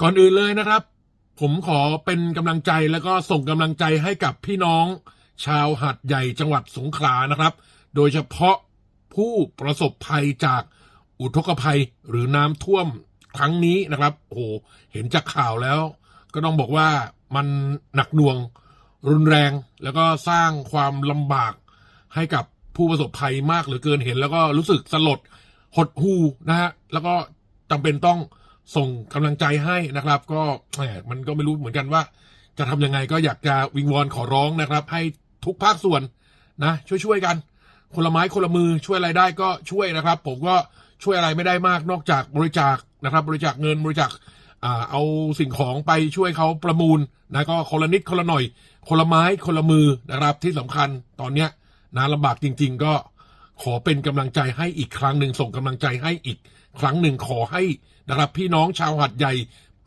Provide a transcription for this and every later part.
ก่อนอื่นเลยนะครับ ผมขอเป็นกำลังใจแล้วก็ส่งกำลังใจให้กับพี่น้อง ชาวหัดใหญ่จังหวัดสงขลานะครับ โดยเฉพาะผู้ประสบภัยจากอุทกภัยหรือน้ำท่วมครั้งนี้นะครับโหเห็นจากข่าวแล้ว ก็ต้องบอกว่ามันหนักหน่วง รุนแรง แล้วก็สร้างความลำบากให้กับผู้ประสบภัยมากเหลือเกินเห็น แล้วก็รู้สึกสลดหดหูนะฮะแล้วก็จำเป็นต้อง ส่งกำลังใจให้นะครับ ก็แหมมันก็ไม่รู้เหมือนกันว่า จะทำยังไงก็อยากจะวิงวอนขอร้องนะครับ ให้ทุกภาคส่วนนะช่วยๆกัน คนละไม้คนละมือช่วยอะไรได้ก็ช่วยนะครับ ผมก็ช่วยอะไรไม่ได้มากนอกจากบริจาคนะครับ บริจาคเงินบริจาคเอาสิ่งของไปช่วยเขาประมูลนะก็คนละนิดคนละหน่อย คนละไม้คนละมือนะครับที่สำคัญตอนเนี้ยนะลำบากจริง ๆ ก็ขอเป็นกำลังใจให้อีกครั้งหนึ่งส่งกำลังใจให้อีกครั้งหนึ่งขอให้ นะครับ พี่น้องชาวหัดใหญ่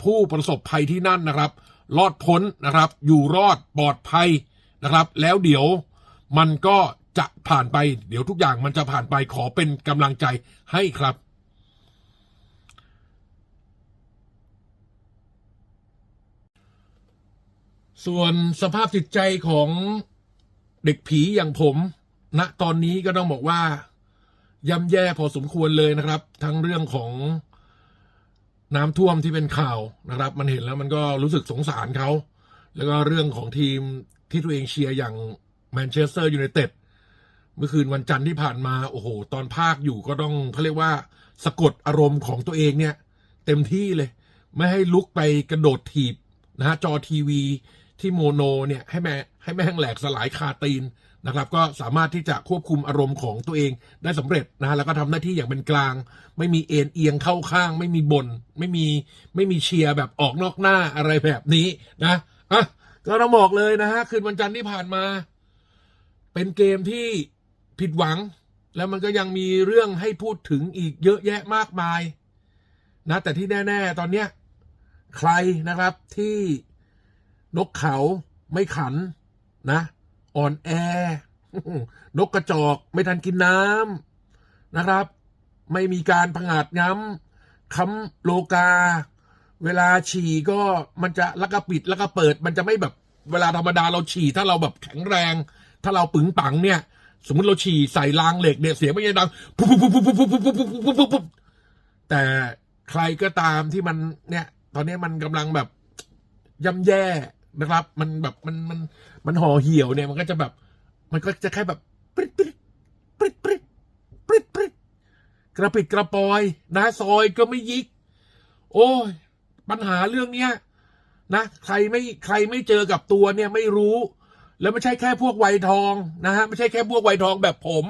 ผู้ประสบภัยที่นั่นนะครับ รอดพ้นนะครับ อยู่รอดปลอดภัยนะครับ แล้วเดี๋ยวมันก็จะผ่านไป เดี๋ยวทุกอย่างมันจะผ่านไปขอเป็นกำลังใจให้ครับ ส่วนสภาพจิตใจของเด็กผีอย่างผมณตอนนี้ก็ต้องบอกว่าย่ำแย่พอสมควรเลยนะครับ ทั้งเรื่องของ น้ำท่วมที่เป็นข่าวนะครับ มันเห็นแล้วมันก็รู้สึกสงสารเขา แล้วก็เรื่องของทีมที่ตัวเองเชียร์อย่างแมนเชสเตอร์ยูไนเต็ดเมื่อคืนวันจันทร์ที่ผ่านมา โอ้โห ตอนภาคอยู่ก็ต้องเขาเรียกว่าสะกดอารมณ์ของตัวเองเนี่ย เต็มที่เลย ไม่ให้ลุกไปกระโดดถีบนะฮะจอทีวีที่โมโนเนี่ยให้แม่ให้แม่งแหลกสลายคาตีน นะครับก็สามารถที่จะควบคุมอารมณ์ของตัวเองได้สำเร็จนะฮะแล้วก็ทำหน้าที่อย่างเป็นกลาง ไม่มีเอ็นเอียงเข้าข้าง ไม่มีบน่นไม่มีไม่มีเชียร์แบบออกนอกหน้าอะไรแบบนี้นะอะก็ต้องบอกเลยนะฮะคืนวันจันทร์ที่ผ่านมา เป็นเกมที่ผิดหวัง แล้วมันก็ยังมีเรื่องให้พูดถึงอีกเยอะแยะมากมาย นะ แต่ที่แน่ ๆ ตอนเนี้ยใครนะครับที่นกเขาไม่ขันนะ อ่อนแอ นกกระจอกไม่ทันกินน้ำนะครับ ไม่มีการผงาดง้ำค้ำโลกา เวลาฉี่ก็มันจะแล้วก็ปิดแล้วก็เปิด มันจะไม่แบบเวลาธรรมดาเราฉี่ถ้าเราแบบแข็งแรง ถ้าเราปึงปังเนี่ย สมมติเราฉี่ใส่รางเหล็กเนี่ยเสียงไม่ยังดังปุ๊บปุ๊บปุ๊บปุ๊บปุ๊บปุ๊บปุ๊บปุ๊บปุ๊บปุ๊บแต่ใครก็ตามที่มันเนี่ย ตอนนี้มันกำลังแบบย่ำแย่นะครับ มันแบบมันมัน มันห่อเหี่ยวเนี่ยมันก็จะแบบ มันก็จะแค่แบบปริ๊ดปริ๊ดปริ๊ดปริ๊ดปริ๊ดปริ๊ดกระปิดกระปอยนะซอยก็ไม่ยิก โอ้ยปัญหาเรื่องเนี้ยนะใครไม่ใครไม่เจอกับตัวเนี่ยไม่รู้ แล้วไม่ใช่แค่พวกวัยทองนะฮะไม่ใช่แค่พวกวัยทองแบบผม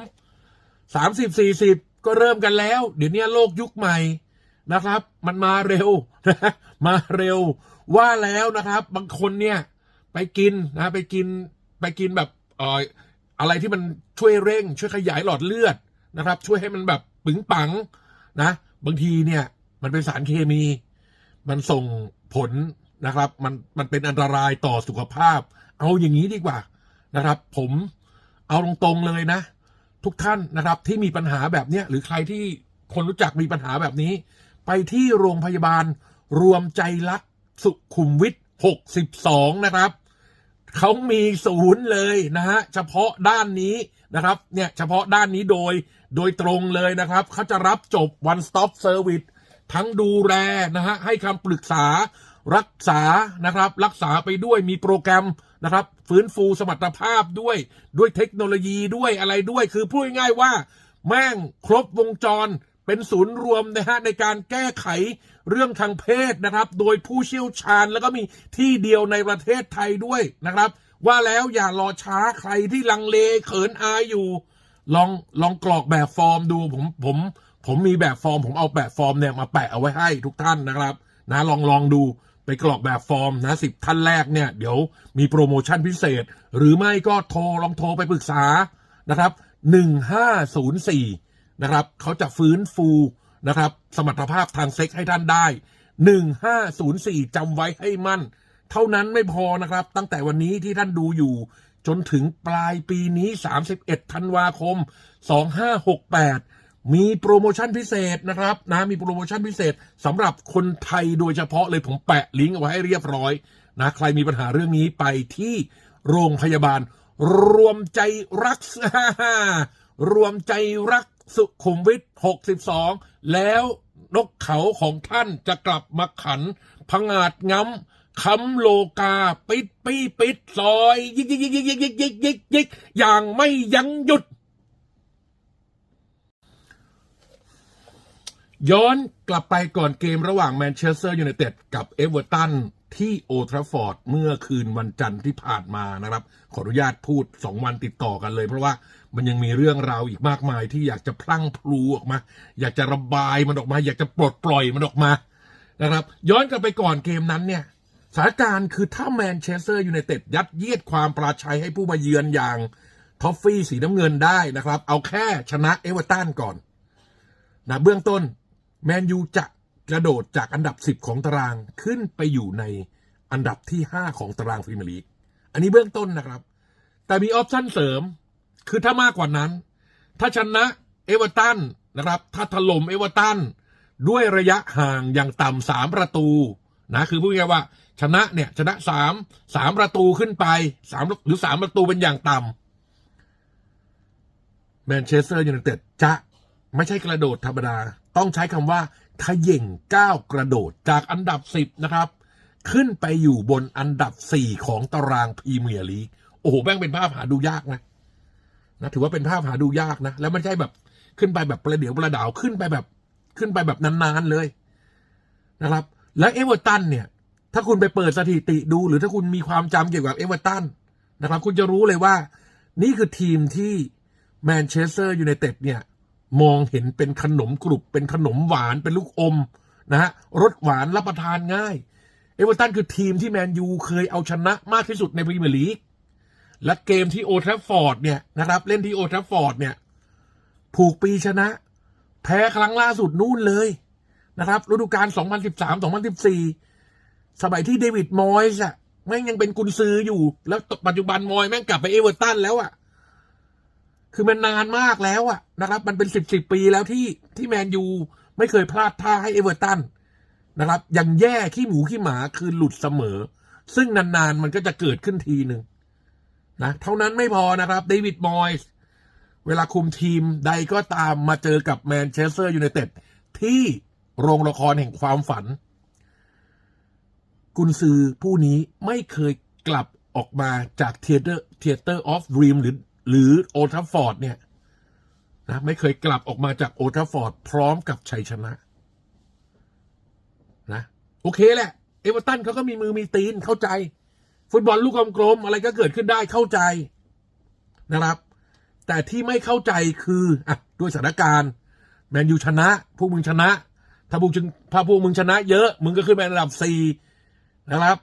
สามสิบสี่สิบก็เริ่มกันแล้ว เดี๋ยวนี้โลกยุคใหม่นะครับ มันมาเร็วนะมาเร็วว่าแล้วนะครับ บางคนเนี่ย ไปกินนะไปกินไปกินแบบเอ่ออะไรที่มันช่วยเร่ง ช่วยขยายหลอดเลือดนะครับ ช่วยให้มันแบบปึงปังนะ บางทีเนี่ย มันเป็นสารเคมี มันส่งผลนะครับ มันมันเป็นอันตรายต่อสุขภาพ เอาอย่างนี้ดีกว่านะครับ ผมเอาตรงๆเลยนะ ทุกท่านนะครับ ที่มีปัญหาแบบเนี้ยหรือใครที่คนรู้จักมีปัญหาแบบนี้ ไปที่โรงพยาบาลรวมใจรักสุขุมวิท62 นะครับ เขามีศูนย์เลยนะฮะเฉพาะด้านนี้นะครับเนี่ยเฉพาะด้านนี้โดยโดยตรงเลยนะครับเขาจะรับจบ one stop service ทั้งดูแลนะฮะให้คำปรึกษารักษานะครับ รักษาไปด้วยมีโปรแกรมนะครับ ฟื้นฟูสมรรถภาพด้วยด้วยเทคโนโลยีด้วยอะไรด้วย คือพูดง่ายว่า แม่งครบวงจร เป็นศูนย์รวมนะฮะในการแก้ไขเรื่องทางเพศนะครับ โดยผู้เชี่ยวชาญแล้วก็มีที่เดียวในประเทศไทยด้วยนะครับ ว่าแล้วอย่ารอช้าใครที่ลังเลเขินอายอยู่ ลองลองกรอกแบบฟอร์มดูผมผมผมมีแบบฟอร์ม ผมเอาแบบฟอร์มเนี่ยมาแปะเอาไว้ให้ทุกท่านนะครับ นะลองลองดูไปกรอกแบบฟอร์มนะสิบท่านแรกเนี่ยเดี๋ยวมีโปรโมชั่นพิเศษ หรือไม่ก็โทรลองโทรไปปรึกษานะครับหนึ่งห้าศูนย์สี่ นะครับเขาจะฟื้นฟูนะครับ สมรรถภาพทางเซ็กส์ให้ท่านได้หนึ่งห้าศูนย์สี่จำไว้ให้มั่น เท่านั้นไม่พอนะครับ ตั้งแต่วันนี้ที่ท่านดูอยู่ จนถึงปลายปีนี้ 31 ธันวาคม 2568 มีโปรโมชั่นพิเศษนะครับนะมีโปรโมชั่นพิเศษสำหรับคนไทยโดยเฉพาะเลยผมแปะลิงก์เอาไว้ให้เรียบร้อยนะใครมีปัญหาเรื่องนี้ไปที่โรงพยาบาล รวมใจรัก รวมใจรัก สุขุมวิท 62 แล้วนกเขาของท่านจะกลับมาขันพังอาจง้ำคำโลกาปิดปีปิดซอยยิกยิกยิกยิกยิกยิกยิกยิกยิกอย่างไม่ยั้งหยุด ย้อนกลับไปก่อนเกมระหว่างแมนเชสเตอร์ยูไนเต็ดกับเอเวอร์ตันที่โอทราฟอร์ดเมื่อคืนวันจันทร์ที่ผ่านมานะครับ ขออนุญาตพูด 2 วันติดต่อกันเลยเพราะว่า มันยังมีเรื่องราวอีกมากมายที่อยากจะพลั่งพลูออกมา อยากจะระบายมันออกมา อยากจะปลดปล่อยมันออกมานะครับ ย้อนกลับไปก่อนเกมนั้นเนี่ยสถานการณ์คือถ้าแมนเชสเตอร์ยูไนเต็ดยัดเยียดความปราชัยให้ผู้มาเยือนอย่างท็อฟฟี่สีน้ำเงินได้นะครับ เอาแค่ชนะเอเวอร์ตันก่อนนะเบื้องต้นแมนยูจะกระโดดจากอันดับ 10 ของตารางขึ้นไปอยู่ในอันดับที่ 5 ของตารางพรีเมียร์ลีก อันนี้เบื้องต้นนะครับ แต่มีออปชั่นเสริม คือถ้ามากกว่านั้น ถ้าชนะเอเวอร์ตันนะครับ ถ้าถล่มเอเวอร์ตันด้วยระยะห่างอย่างต่ำสามประตูนะคือพูดง่ายว่า ชนะเนี่ยชนะสามสามประตูขึ้นไปสามหรือสามประตูเป็นอย่างต่ำแมนเชสเตอร์ยูไนเต็ดจะไม่ใช่กระโดดธรรมดา ต้องใช้คำว่าขย่งก้าวกระโดดจากอันดับสิบนะครับ ขึ้นไปอยู่บนอันดับสี่ของตารางพรีเมียร์ลีกโอ้โหแม่งเป็นภาพหาดูยากนะ นะถือว่าเป็นภาพหาดูยากนะ แล้วไม่ใช่แบบขึ้นไปแบบประเดี๋ยวประดาวขึ้นไปแบบขึ้นไปแบบนานๆเลยนะครับ และเอเวอร์ตันเนี่ย ถ้าคุณไปเปิดสถิติดู หรือถ้าคุณมีความจำเกี่ยวกับเอเวอร์ตันนะครับ คุณจะรู้เลยว่า นี่คือทีมที่แมนเชสเตอร์ยูไนเต็ดเนี่ย มองเห็นเป็นขนมกรุบเป็นขนมหวานเป็นลูกอมนะฮะรสหวานรับประทานง่าย เอเวอร์ตันคือทีมที่แมนยูเคยเอาชนะมากที่สุดในพรีเมียร์ลีก และเกมที่โอทราฟอร์ดเนี่ยนะครับ เล่นที่โอทราฟอร์ดเนี่ย ผูกปีชนะ แพ้ครั้งล่าสุดนู่นเลยนะครับฤดูกาล 2013-2014 สมัยที่เดวิดมอยส์อะแม่งยังเป็นกุนซืออยู่ แล้วปัจจุบันมอยแม่งกลับไปเอเวอร์ตันแล้วอะคือมันนานมากแล้วอะนะครับ มันเป็นสิบสิบปีแล้วที่ที่แมนยูไม่เคยพลาดท่าให้เอเวอร์ตันนะครับย่างแย่ขี้หมูขี้หมาคือหลุดเสมอ ซึ่งนานๆมันก็จะเกิดขึ้นทีหนึ่ง นะเท่านั้นไม่พอนะครับเดวิดมอยส์เวลาคุมทีมใดก็ตามมาเจอกับแมนเชสเตอร์ยูไนเต็ดที่โรงละครแห่งความฝัน กุนซือผู้นี้ไม่เคยกลับออกมาจากเทเตอร์เทเตอร์ออฟดรีมหรือหรือโอทัฟฟอร์ดเนี่ยนะไม่เคยกลับออกมาจากโอทัฟฟอร์ดพร้อมกับชัยชนะนะ โอเคแหละ เอเวอร์ตันเขาก็มีมือมีตีนเข้าใจ ฟุตบอลลูกกลมๆอะไรก็เกิดขึ้นได้เข้าใจนะครับ แต่ที่ไม่เข้าใจคืออะด้วยสถานการณ์แมนยูชนะ พวกมึงชนะ ถ้าพวกมึงถ้าพวกมึงชนะเยอะ มึงก็ขึ้นไปอันดับสี่นะครับ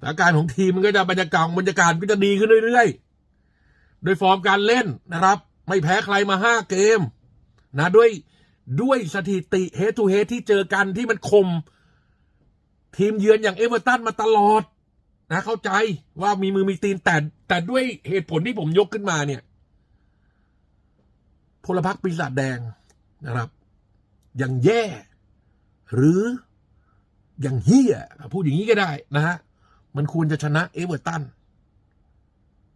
สถานการณ์ของทีมมันก็จะบรรยากาศบรรยากาศก็จะดีขึ้นเรื่อยๆ โดยฟอร์มการเล่นนะครับ ไม่แพ้ใครมาห้าเกม นะด้วยด้วยสถิติเฮทูเฮดที่เจอกันที่มันคม ทีมเยือนอย่างเอเวอร์ตันมาตลอด นะเข้าใจว่ามีมือมีตีนแต่แต่ด้วยเหตุผลที่ผมยกขึ้นมาเนี่ย พลพรรคปีศาจแดงนะครับอย่างแย่ หรืออย่างเฮียพูดอย่างนี้ก็ได้นะฮะมันควรจะชนะเอเวอร์ตัน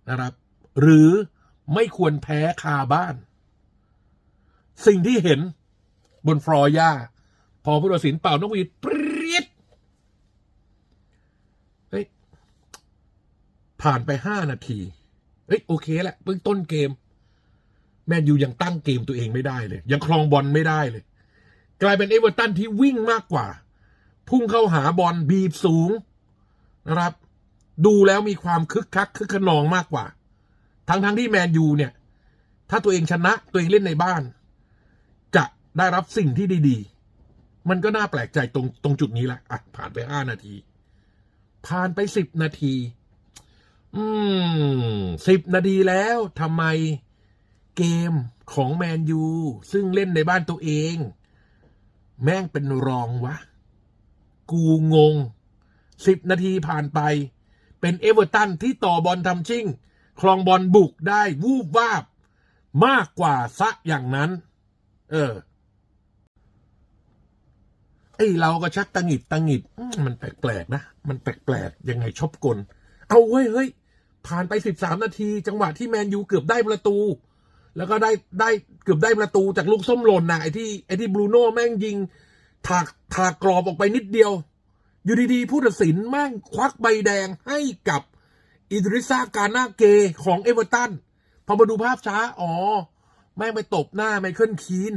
นะครับ หรือไม่ควรแพ้คาบ้าน สิ่งที่เห็นบนฟลอร์ยา พอผู้ตัดสินเป่านกหวีดปรี๊ดเฮ้ย ผ่านไปห้านาทีเฮ้ยโอเคแหละเบื้องต้นเกม แมนยูยังตั้งเกมตัวเองไม่ได้เลย ยังครองบอลไม่ได้เลย กลายเป็นเอเวอร์ตันที่วิ่งมากกว่า พุ่งเข้าหาบอลบีบสูงนะครับ ดูแล้วมีความคึกคักคึกขนองมากกว่า ทั้งทั้งที่แมนยูเนี่ย ถ้าตัวเองชนะตัวเองเล่นในบ้าน จะได้รับสิ่งที่ดีๆ มันก็น่าแปลกใจตรงตรงจุดนี้แหละอะผ่านไปห้านาที ผ่านไปสิบนาที อืมสิบนาทีแล้วทำไมเกมของแมนยูซึ่งเล่นในบ้านตัวเอง แม่งเป็นรองวะ กูงงสิบนาทีผ่านไป เป็นเอเวอร์ตันที่ต่อบอลทำชิ่งครองบอลบุกได้วูบวาบ มากกว่าซะอย่างนั้น เออไอเราก็ชักตังหิดตังหิดมมันแปลกๆนะ มันแปลกๆยังไงชอบกล เอาเว้ยเฮ้ย ผ่านไปสิบสามนาที จังหวะที่แมนยูเกือบได้ประตู แล้วก็ได้ได้เกือบได้ประตูจากลูกส้มหล่นนะไอ้ที่ไอ้ที่บรูโน่แม่งยิงถากถากกรอบออกไปนิดเดียว อยู่ดีๆผู้ตัดสินแม่งควักใบแดงให้กับอิดริซากานาเกของเอเวอร์ตันพอมาดูภาพช้า อ๋อ แม่งไปตบหน้าไมเคิลคีน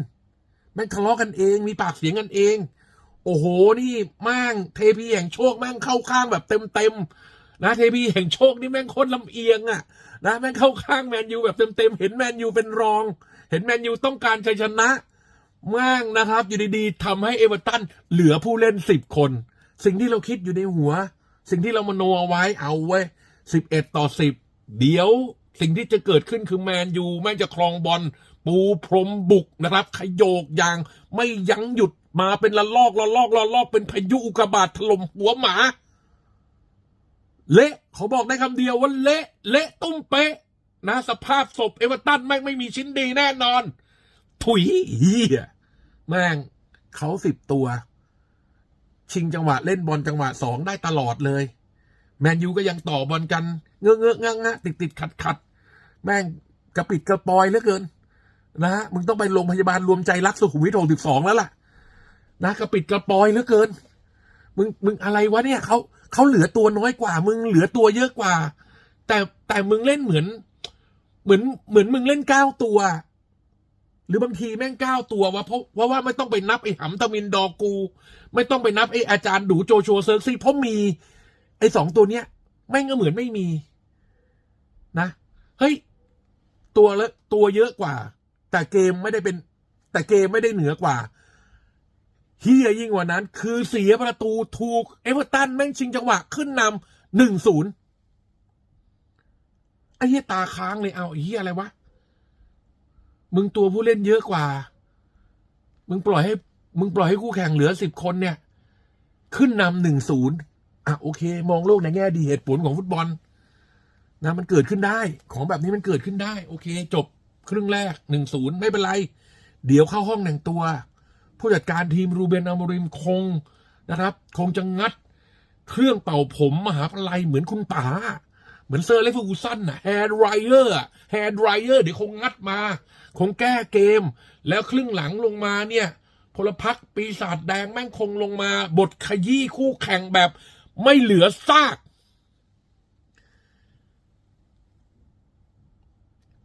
แม่งทะเลาะกันเอง มีปากเสียงกันเอง โอ้โห นี่แม่งเทพีแห่งโชคแม่งเข้าข้างแบบเต็มเต็ม นะเทพีแห่งโชคนี่แม่งโคตรลำเอียงอะนะแม่งเข้าข้างแมนยูแบบเต็มๆเห็นแมนยูเป็นรอง เห็นแมนยูต้องการชัยชนะแม่งนะครับ อยู่ดีๆทำให้เอเวอร์ตันเหลือผู้เล่นสิบคน สิ่งที่เราคิดอยู่ในหัว สิ่งที่เรามโนเอาไว้เอาไว้สิบเอ็ดต่อสิบเดี๋ยวสิ่งที่จะเกิดขึ้นคือแมนยูแม่งจะครองบอลปูพรมบุกนะครับ ขยโยกอย่างไม่ยั้งหยุดมาเป็นละลอกละลอกละลอกเป็นพายุอุกกาบาตถล่มหัวหมา เละเขาบอกได้คำเดียวว่าเละเละตุ้มเป๊ะ นะ สภาพศพเอเวอร์ตันแม่งไม่มีชิ้นดีแน่นอน ถุยเฮียแม่งเขาสิบตัว ชิงจังหวะเล่นบอลจังหวะสองได้ตลอดเลย แมนยูก็ยังต่อบอลกัน เงื้อเงอะงะงะติดติดขัดขัดแม่งกระปิดกระปอยเหลือเกิน นะฮะมึงต้องไปโรงพยาบาลรวมใจรักสุขุมวิทหกสิบสองแล้วล่ะ นะกระปิดกระปอยเหลือเกิน มึงมึงอะไรวะเนี่ยเขา เขาเหลือตัวน้อยกว่า มึงเหลือตัวเยอะกว่า แต่แต่มึงเล่นเหมือน เหมือนเหมือนมึงเล่นเก้าตัว หรือบางทีแม่งเก้าตัววะเพราะว่าว่าไม่ต้องไปนับไอ้หำทมินดอกู ไม่ต้องไปนับไอ้อาจารย์ดูโจโชเซิร์ซี่เพราะมี ไอ้สองตัวเนี้ยแม่งก็เหมือนไม่มี นะเฮ้ยตัวละตัวเยอะกว่า แต่เกมไม่ได้เป็น แต่เกมไม่ได้เหนือกว่า เฮียยิ่งกว่านั้น คือเสียประตูถูก เอเวอร์ตันแม่งชิงจังหวะขึ้นนำหนึ่งศูนย์ไอ้เฮียตาค้างเลยเอาเฮียอะไรวะ มึงตัวผู้เล่นเยอะกว่า มึงปล่อยให้ มึงปล่อยให้คู่แข่งเหลือสิบคนเนี่ย ขึ้นนำหนึ่งศูนย์อะโอเค มองโลกในแง่ดีเหตุผลของฟุตบอลนะมันเกิดขึ้นได้ ของแบบนี้มันเกิดขึ้นได้ โอเค จบครึ่งแรกหนึ่งศูนย์ไม่เป็นไร เดี๋ยวเข้าห้องแต่งตัว ผู้จัดการทีมรูเบนอามริมคงนะครับ คงจะงัดเครื่องเป่าผมมหาพลัยเหมือนคุณป๋าเหมือนเซอร์เลฟฟูสันนะแฮร์ไรเออร์แฮร์ไรเออร์เดี๋ยวคงงัดมา คงแก้เกม แล้วครึ่งหลังลงมาเนี่ยพลพรรคปีศาจแดงแม่งคงลงมาบทขยี้คู่แข่งแบบไม่เหลือซาก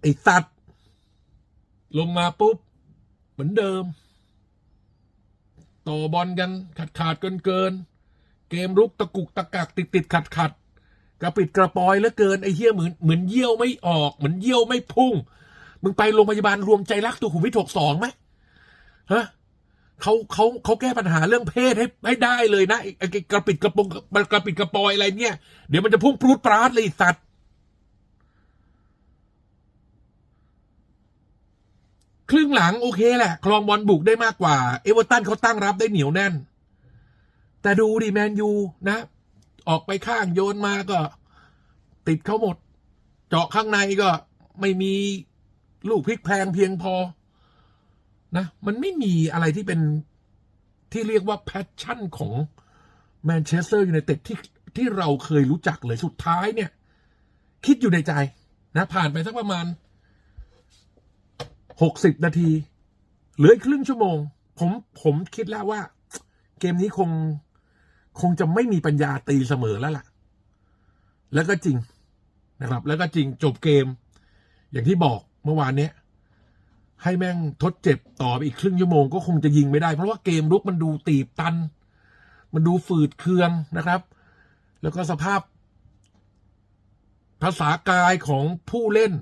ไอ้สัตว์ ลงมาปุ๊บ เหมือนเดิม ต่อบอลกันขาดขาดเกินเกิน เกมรุกตะกุกตะกักติดติดขัดขัดกระปิดกระปอยเหลือเกินไอ้เหี้ยเหมือนเหมือนเยี่ยวไม่ออกเหมือนเยี่ยวไม่พุ่ง มึงไปโรงพยาบาลรวมใจรักตัวขุมวิทหกสองไหมฮะเขาเขาเขาแก้ปัญหาเรื่องเพศให้ให้ได้เลยนะไอ้กระปิดกระปงกระปิดกระปอยอะไรเนี่ย เดี๋ยวมันจะพุ่งปรูดปราดเลยสัตว์ ครึ่งหลังโอเคแหละคลองบอลบุกได้มากกว่า เอเวอร์ตันเขาตั้งรับได้เหนียวแน่น แต่ดูดิแมนยูนะ ออกไปข้างโยนมาก็ ติดเขาหมด เจาะข้างในก็ไม่มีลูกพลิกแพลงเพียงพอ นะ มันไม่มีอะไรที่เป็นที่เรียกว่าแพชชั่นของแมนเชสเตอร์ยูไนเต็ดที่ที่เราเคยรู้จักเลยสุดท้ายเนี่ย คิดอยู่ในใจนะ ผ่านไปสักประมาณ หกสิบนาที เหลืออีกครึ่งชั่วโมง ผมผมคิดแล้วว่า เกมนี้คงคงจะไม่มีปัญญาตีเสมอแล้วล่ะ แล้วก็จริงนะครับ แล้วก็จริงจบเกม อย่างที่บอกเมื่อวานเนี้ยให้แม่งทดเจ็บต่อไปอีกครึ่งชั่วโมงก็คงจะยิงไม่ได้ เพราะว่าเกมรุกมันดูตีบตัน มันดูฝืดเคืองนะครับ แล้วก็สภาพ ภาษากายของผู้เล่น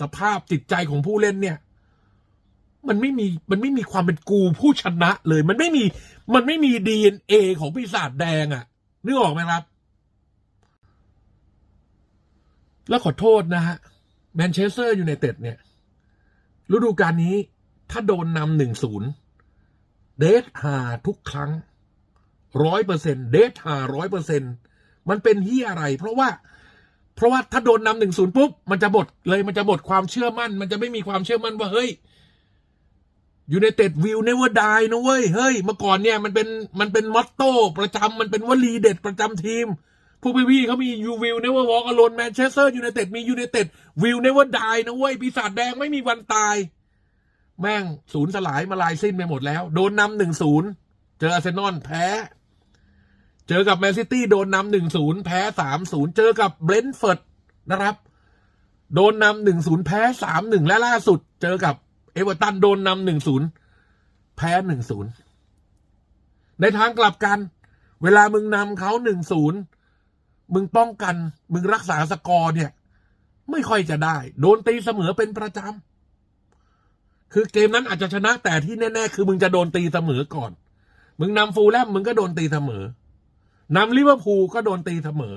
สภาพจิตใจของผู้เล่นเนี่ย มันไม่มีมันไม่มีความเป็นกูผู้ชนะเลย มันไม่มีมันไม่มีดีเอ็นเอของปีศาจแดงอะ่ะนึกออกไหมครับ แล้วขอโทษนะฮะแมนเชสเตอร์ยูไนเต็ดเนี่ยฤดูกาลนี้ ถ้าโดนนำหนึ่งศูนย์เดทหาทุกครั้งร้อยเปอร์เซ็นเดทหาร้อยเปอร์เซ็นมันเป็นที่อะไร เพราะว่า เพราะว่าถ้าโดนนำหนึ่งศูนย์ปุ๊บ มันจะบดเลยมันจะบดความเชื่อมั่น มันจะไม่มีความเชื่อมั่นว่าเฮ้ย ยูไนเต็ดวิวเนเวอร์ไดนะเว้ย เฮ้ย เมื่อก่อนเนี่ยมันเป็นมันเป็นมอตโต้ประจำมันเป็นวลีเด็ดประจำทีม พวกพี่ๆเขามียูวิวเนเวอร์วอล์กอโลนแมนเชสเตอร์ยูไนเต็ดมียูไนเต็ดวิวเนเวอร์ไดนะเว้ย ปีศาจแดงไม่มีวันตาย แม่งศูนย์สลายมาลายสิ้นไปหมดแล้ว โดนนำหนึ่งศูนย์เจออาร์เซนอลแพ้ เจอกับแมนซิตี้โดนนำหนึ่งศูนย์แพ้สามศูนย์เจอกับเบรนท์เฟิร์ดนะครับ โดนนำหนึ่งศูนย์แพ้สามหนึ่งและล่าสุด เจอกับ เอเวอร์ตันโดนนำหนึ่งศูนย์แพ้หนึ่งศูนย์ในทางกลับกัน เวลามึงนำเขาหนึ่งศูนย์มึงป้องกัน มึงรักษาสกอร์เนี่ย ไม่ค่อยจะได้ โดนตีเสมอเป็นประจำคือเกมนั้นอาจจะชนะแต่ที่แน่ๆ คือมึงจะโดนตีเสมอก่อน มึงนำฟูลแลมมึงก็โดนตีเสมอนำลิเวอร์พูลก็โดนตีเสมอ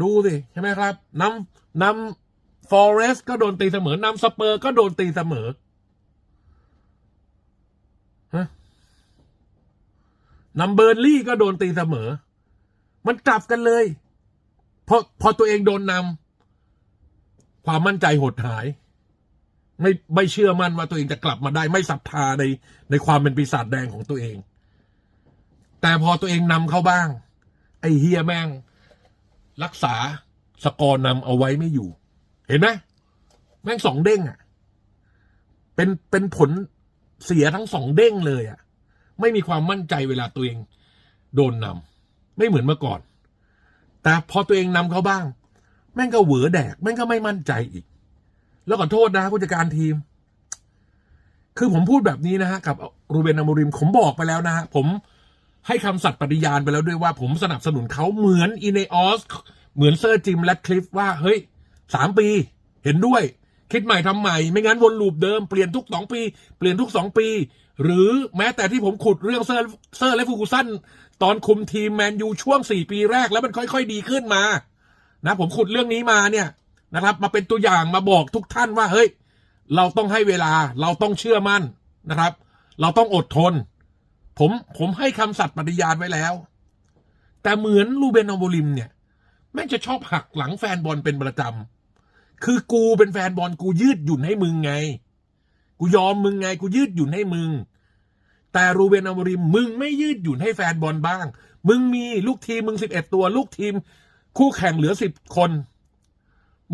ดูสิใช่ไหมครับนำนำ ฟอเรสก็โดนตีเสมอนำสเปอร์ก็โดนตีเสมอฮะนำเบอร์ลี่ก็โดนตีเสมอ มันกลับกันเลย พอพอตัวเองโดนนำความมั่นใจหดหาย ไม่ไม่เชื่อมั่นว่าตัวเองจะกลับมาได้ ไม่ศรัทธาในในความเป็นปีศาจแดงของตัวเอง แต่พอตัวเองนำเข้าบ้าง ไอ้เฮียแม่ง รักษาสกอร์นำเอาไว้ไม่อยู่ เห็นไหมแม่งสองเด้งอะ่ะ เป็นเป็นผลเสียทั้งสองเด้งเลยอะ่ะ ไม่มีความมั่นใจเวลาตัวเองโดนนำไม่เหมือนเมื่อก่อน แต่พอตัวเองนำเขาบ้าง แม่งก็เหวอแดก แม่งก็ไม่มั่นใจอีก แล้วขอโทษนะผู้จัดการทีม คือผมพูดแบบนี้นะฮะ กับรูเบนอามูริม ผมบอกไปแล้วนะฮะ ผมให้คำสัตย์ปฏิญาณไปแล้วด้วยว่า ผมสนับสนุนเขาเหมือนอีเนออสเหมือนเซอร์จิมแรดคลิฟว่าเฮ้ย สามปี เห็นด้วย คิดใหม่ทำใหม่ ไม่งั้นวนลูปเดิม เปลี่ยนทุกสองปี เปลี่ยนทุกสองปี หรือแม้แต่ที่ผมขุดเรื่องเซอร์เซอร์และฟูกูสันตอนคุมทีมแมนยูช่วงสี่ปีแรกแล้วมันค่อย ๆ ดีขึ้นมา นะ ผมขุดเรื่องนี้มาเนี่ยนะครับ มาเป็นตัวอย่างมาบอกทุกท่านว่า เฮ้ย เราต้องให้เวลา เราต้องเชื่อมั่นนะครับ เราต้องอดทน ผมผมให้คำสัตย์ปฏิญาณไว้แล้ว แต่เหมือนลูเบนอโบลิมเนี่ยแม่งจะชอบหักหลังแฟนบอลเป็นประจำ คือกูเป็นแฟนบอลกูยืดหยุ่นให้มึงไง กูยอมมึงไง กูยืดหยุ่นให้มึง แต่รูเบนอมโบลิมมึงไม่ยืดหยุ่นให้แฟนบอลบ้าง มึงมีลูกทีมมึงสิบเอ็ดตัว ลูกทีม คู่แข่งเหลือสิบคน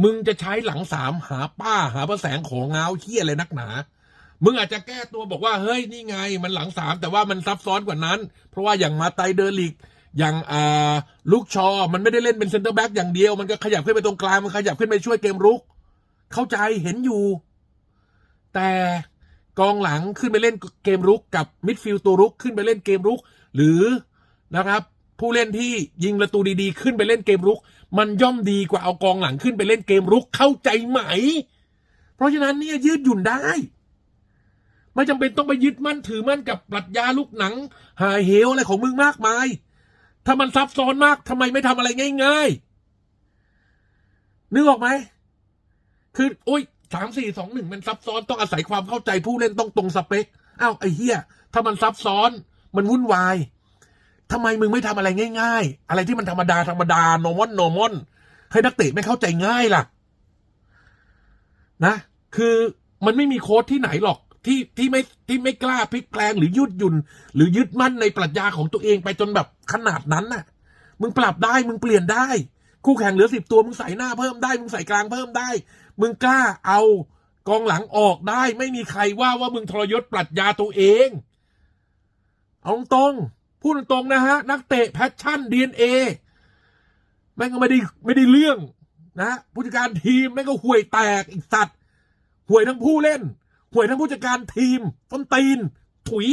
มึงจะใช้หลังสามหาป้าหาพระแสงของเงาเฮี้ยอะไรนักหนา มึงอาจจะแก้ตัวบอกว่าเฮ้ยนี่ไง มันหลังสามแต่ว่ามันซับซ้อนกว่านั้น เพราะว่าอย่างมาไตเดอร์ลิก อย่างลูกชอ มันไม่ได้เล่นเป็นเซนเตอร์แบ็กอย่างเดียว มันก็ขยับขึ้นไปตรงกลาง มันขยับขึ้นไปช่วยเกมรุก เข้าใจเห็นอยู่ แต่กองหลังขึ้นไปเล่นเกมรุกกับมิดฟิลด์ตัวรุกขึ้นไปเล่นเกมรุก หรือนะครับผู้เล่นที่ยิงประตูดีๆ ขึ้นไปเล่นเกมรุก มันย่อมดีกว่าเอากองหลังขึ้นไปเล่นเกมรุกเข้าใจไหม เพราะฉะนั้นเนี่ยยืดหยุ่นได้ ไม่จำเป็นต้องไปยึดมั่นถือมั่นกับปรัชญาลูกหนัง หายเหวอะไรของมึงมากมาย ถ้ามันซับซ้อนมากทำไมไม่ทำอะไรง่ายๆนึกออกไหมคือโอ้ยสามสี่สองหนึ่งมันซับซ้อนต้องอาศัยความเข้าใจผู้เล่นต้องตรงสเปคอ้าวไอ้เหี้ยถ้ามันซับซ้อน มันวุ่นวายทำไมมึงไม่ทำอะไรง่าย ๆ อะไรที่มันธรรมดาธรรมดาโนมอนโนมอนให้นักเตะไม่เข้าใจง่ายล่ะ นะ คือมันไม่มีโค้ดที่ไหนหรอก ที่ที่ไม่ที่ไม่กล้าพลิกแปลงหรือยืดหยุ่น หรือยึดมั่นในปรัชญาของตัวเองไปจนแบบขนาดนั้นน่ะ มึงปรับได้มึงเปลี่ยนได้ คู่แข่งเหลือสิบตัวมึงใส่หน้าเพิ่มได้มึงใส่กลางเพิ่มได้ มึงกล้าเอากองหลังออกได้ ไม่มีใครว่าว่ามึงทรยศปรัชญาตัวเอง เอาตรงพูดตรงนะฮะ นักเตะแพชชั่นดีเอแม่งก็ไม่ได้ไม่ได้เรื่องนะผู้จัดการทีมแม่งก็ห่วยแตกอีกสัตว์ห่วยทั้งผู้เล่น ห่วยทั้งผู้จัดการทีมต้นตีนถุย